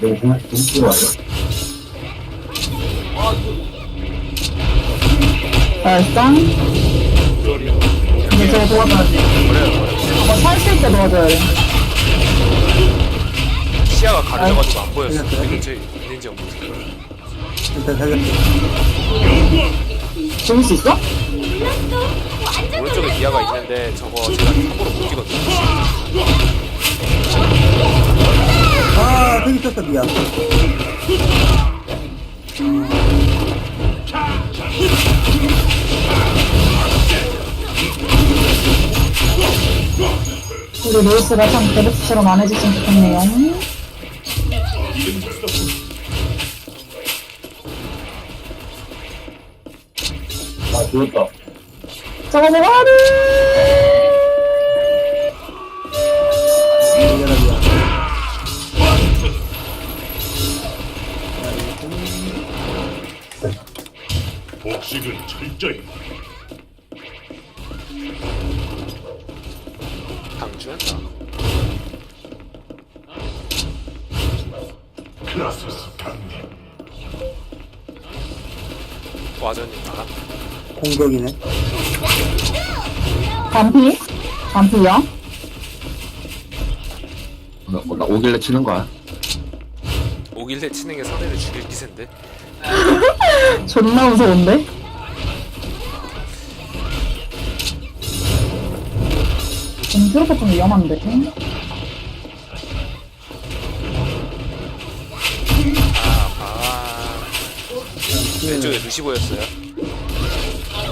너무 궁금하죠 발상. 이제 저거 도와줘야지. 어, 살수 있게 도와줘야 돼. 시야가 가려져가지고 안 보였어. 근처에 있는지 없는지. 일단 살렸어. 죽을 수 있어? 오른쪽에 미아가 있는데 저거 제가 함부로 못 뛰거든요. 아, 저기 있었어, 미안. 우리 루이스가 참 베르스처럼 안 해줬으면 좋겠네요. 아, 죽었다. 저거! 미안하다, 철저히 강주한다. 크라소스 강림 와전님 나간. 공격이네. 반피? 반피야? 나, 나 오길래 치는 거야. 오길래 치는 게 상대를 죽일 기세인데. 존나 무서운데? 좀 트로퍼 좀 위험한데? 아, 아. 왼쪽에 루시 보였어요.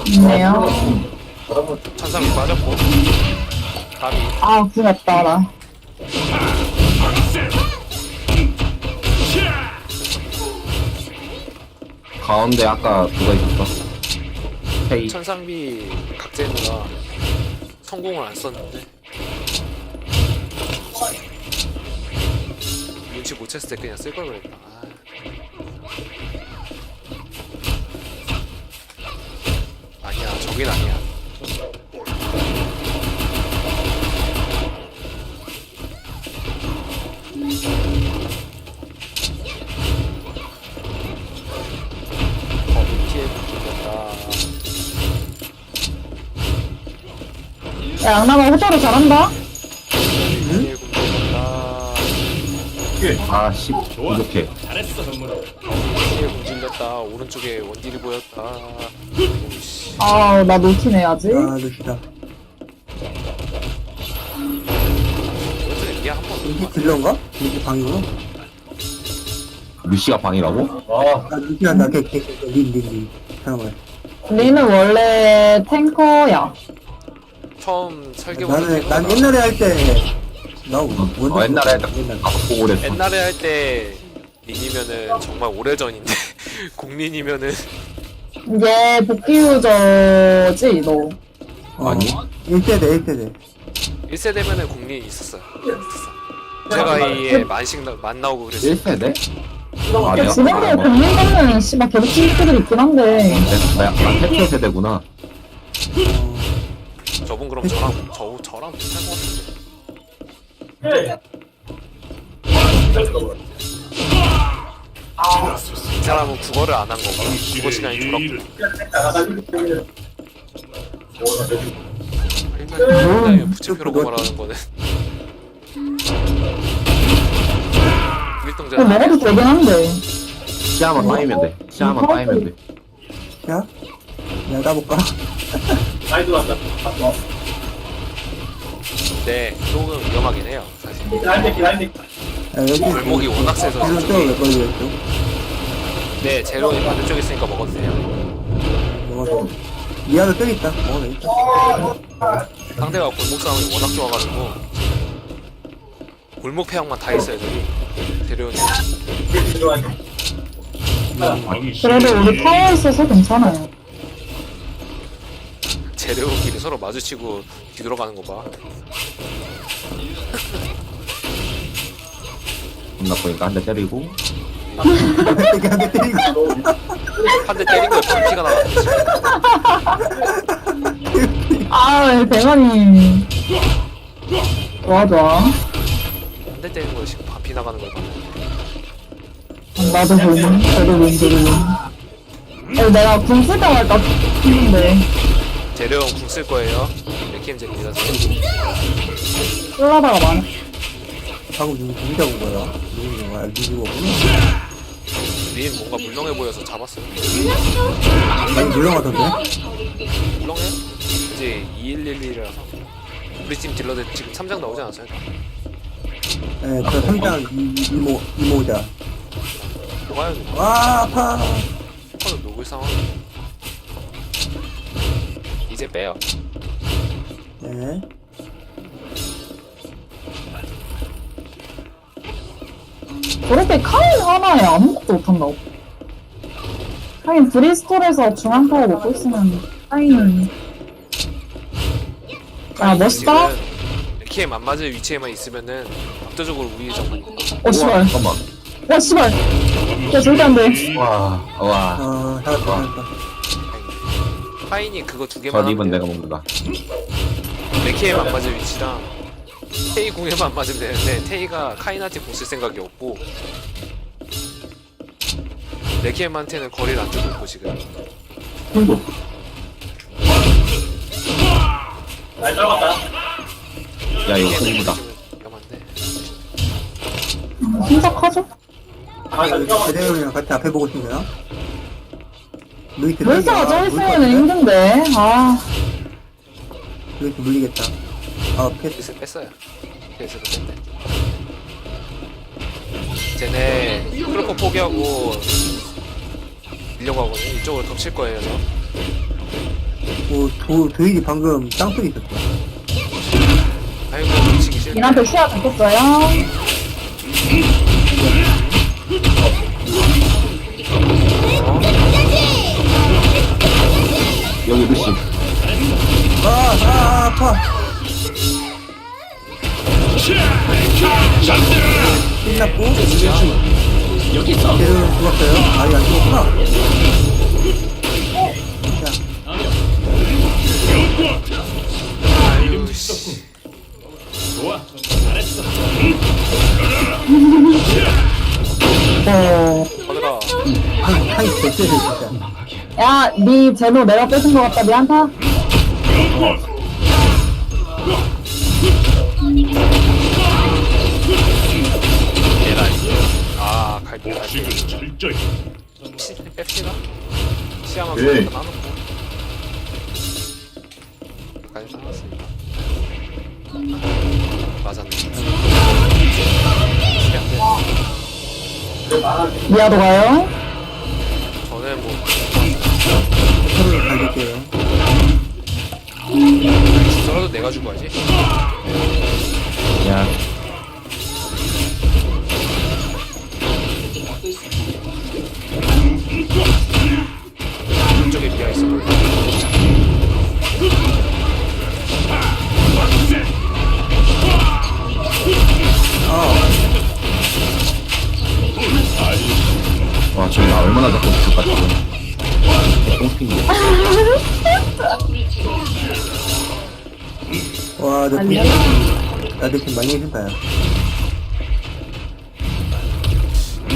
있네요. 천상이 빠졌고. 감이 아, 궁했다, 나. 가운데 아까 누가 있었어? 헤이. 천상비 각제누가 성공을 안 썼는데. 눈치 못 챘을 때 그냥 쓸 걸 그랬다. 아. 아니야, 저긴 아니야. 범인 피해 죽였다. 야, 양남아 호타루 잘한다? 아, 씨. 이렇게. 피해 굶주렸다. 오른쪽에 원딜이 보였다. 아, 나 노티내야지. 아, 루시다. 한번 루시 딜러인가? 루시 방이구나. 루시가 방이라고? 아, 아, 루시가 나, 걔, 걔, 걔, 린, 린, 린. 잠깐만. 리는 원래 탱커야. 처음 설계부터 나는, 난 옛날에 할 때, 나 원래. 어, 옛날에 딱 옛날에. 아, 그랬어. 옛날에 할때 린이면은 정말 오래전인데 공린이면은 얘 복귀 유저지, 너. 어, 아니. 1세대, 1세대. 1세대면은 공린이 있었어요. 있었어. 제가 이에 만식 나, 만 나오고 그랬어요. 1세대? 아, 지금도 뭐, 국민 가면 씨발 계속 친구들이 있긴 한데. 내가 약간 태초 세대구나. 저분 그럼 저랑 저 저랑 비슷한 것 같은데. 이 사람은 국어를 안 한 거고 국어 시간이 졸업. 일단 부채표라고 말하는 거는 그거 일동전 먹어도 되긴 한데. 시야만 따이면 돼. 시야만 따이면 돼. 야? 야, 따볼까? 네 조금 위험하긴 해요 사실. 야, 여기. 골목이 워낙 세서 이런 쪽을 몇 번이었죠? 네 제로이 반대쪽에 있으니까 먹어도 돼요. 먹어서. 미아도 저기 있다. 먹어도 되겠다. 상대가 골목 싸움이 워낙 좋아가지고 골목 폐형만 다 있어요 저기 데려오니 그래도 우리 파워 있어서 괜찮아요. 제레오끼리 서로 마주치고 뒤돌아가는 거 봐. 겁나 보니까 한 대 때리고. 이렇게 한대 때리고. 한대 때린 거에 반피가 나갔지. 아, 대만이. 좋아, 좋아. 한 대 때린 거에 지금 반피 나가는 걸 봤는데. 나도 본, 저도 본, 저도 본. 어, 내가 궁 쓸까 말까 했는데, 재료 궁쓸 거예요. 레키엠 젤리라서. 끌라다가 많아. 방금 누구 누구 잡은 거야? 누구 거야? 누구 거구나. 린 뭔가 물렁해 보여서 잡았어요. 많이 물렁하던데? 물렁해? 이제 2111이라서. 우리 팀 딜러들 지금 3장 나오지 않았어요? 예, 저 3장 이모 이모자. 와 아파. 슈퍼는 녹을 상황. 이제 빼요. 네. 저렇게 카인 하나에 아무것도 못한다고. 하긴 브리스톨에서 중앙타워 먹고 있으면 카인. 아, 멋있다? 레키엠 안 맞을 위치에만 있으면은 압도적으로 우위에 정만 어, 씨발. 잠깐만. 와, 씨발. 야, 절대 안 돼. 와, 와. 어 살았다 살았다. 파인이 그거 두 개만 저 립은 하면 내가. 먹는다. 레키엠 안 맞을 위치랑 테이 공에만 안 맞으면 되는데 테이가 카인한테 공쓸 생각이 없고 레키엠한테는 거리를 안 주고 있고 지금 야, 이거 큰일이다. 위험한데 심각하죠? 대대형이랑 같이 앞에 보고 싶네요. 루이트 물사가 저 있으면 힘든데. 아, 루이트 물리겠다. 아 패스. 그래서 뺐어요 그래서 뺐대 쟤네 크로커 포기하고 밀려고 하거든요 이쪽으로 덮칠 거예요 저. 오, 도, 도일이 방금 땅속에 있었어. 아이고 미치기 싫다 민한테 시야 잡혔어요. 여기 루시. 아, 아, 아파. 끝났고. 여기 있어. 걔는 죽었어요. 아니, 안 죽었구나. 아유 씨 어. 받으라 한, 한, 됐어요, 진짜. 야, 니 제노 내가 뺏은 것 같다. 미안타. 아 갈비 갈비 복식은 철저히 시- 뺍시다 시야만 네. 네. 나놓고 여기까지 살았습니다 맞았네 미아도 가요. 내가 주고 하지 야, 이쪽에 비어 있어 와, 저기 얼마나 잡고 있을까, 지금. 똥핑이. 와, 내 팀. 나내 팀 많이 해준다, 야.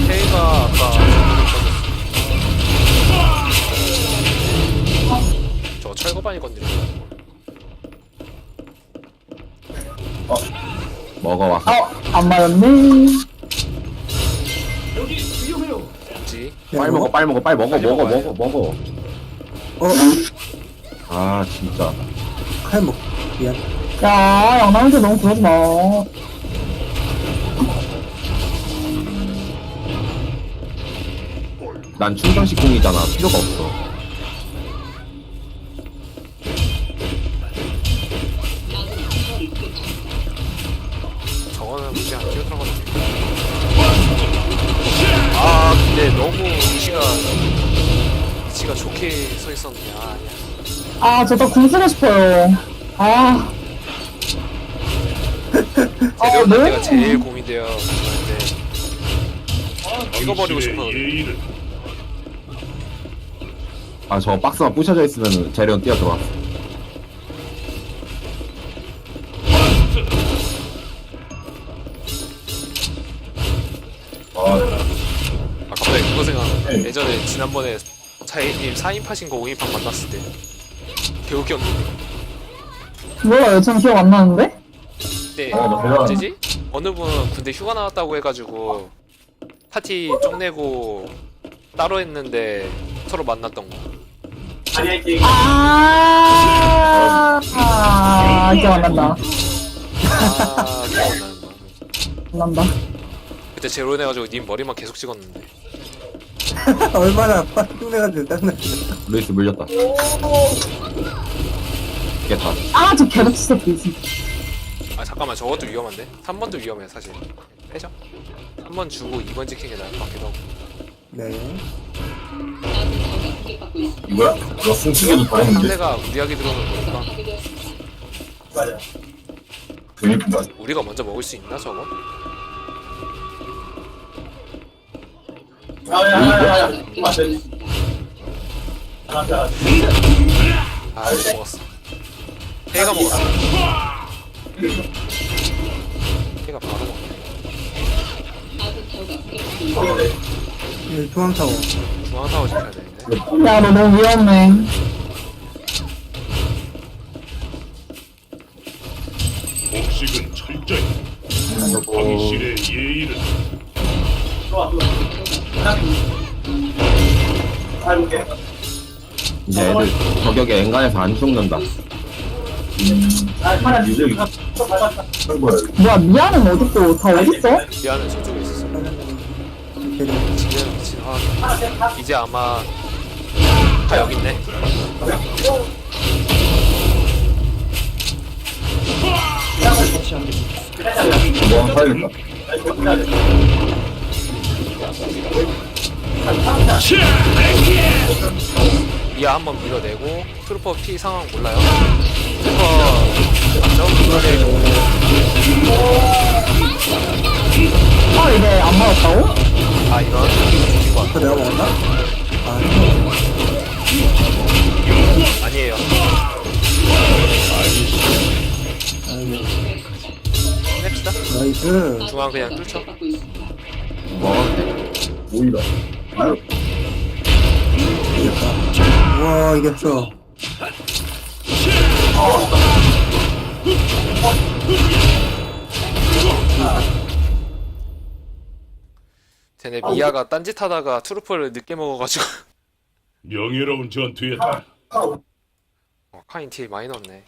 테이가 아까 저 철거반이 건드렸어 먹어와. 어, 안 맞았네. 뭐지 빨리 먹어, 빨리 먹어, 빨리 먹어, 먹어, 먹어, 먹어. 어, 아, 진짜. 칼 먹, 미안. 야, 양남한테 너무 그러지 마. 난 충전식 공이잖아. 필요가 없어. 저거는 문제 안 끼어 들어가는 아 근데 너무 위치가 위치가 좋게 서 있었네 아 아, 저도 궁 쓰고 싶어요. 아. 재료 네? 때가 제일 고민돼요 근데 찍어버리고 싶어 아, 저 박스만 부셔져 있으면 재련 뛰어 들어왔어. 아, 아까 갑자기 그거 생각나. 예전에 지난번에 차이님 4인팟인 거 5인팟 만났을 때 개웃겼는데. 뭐야, 전 기억 안 나는데? 그때 어, 나. 언제지? 어느 분 군대 휴가 나왔다고 해가지고 파티 쪽내고 따로 했는데 서로 만났던 거. 아, 아, 기억 안 난다. 아 기억나는 거. 안 난다. 그때 제로 해가지고 님 머리만 계속 찍었는데. 얼마나 빡뚱해가지고 땀나. 루이스 물렸다. 깼다. 아, 저 개독 새끼, 진짜. 아 잠깐만 저것도 위험한데? 3번도 위험해 사실. 빼죠. 3번 주고 2번 찍힌 게 나을 것 같기도 하고. 네. 이거야? 이거 승치기도 다 했는데. 상대가 무리하게 들어오는 거니까 재밌다. 우리가 먼저 먹을 수 있나 저거? 아 이거 먹었어 해가 먹었어 해가 바로 먹네 네, 중앙타워. 중앙타워 지켜야 되는데 야, 너 너무 위험해. 복식은 철저히 당신의 예의는 이제 애들 저격에 엔간해서 안 죽는다. 뭐야, 미아는 어딨고, 다 어딨어? 미안해 저쪽에 있었어 지금 미친 아 이제 아마 다 여기 있네 뭐 봐야겠다. 미아 한번 밀어내고 트루퍼 피 상황 몰라요 트루퍼 맞죠? 밀어내고 아, 이게 안 맞았다고? 아 이런 죽인 것 같아 그 내가 먹었나? 아, 아니에요 냅시다 나이스. 중앙 그냥 뚫죠 뭐? 오이다. 이겼다. 우 와, 이겼어. 쟤네 미아가 딴짓하다가 트루퍼를 늦게 먹어가지고. 명예로운 전투에 어, 카인 딜 많이 넣었네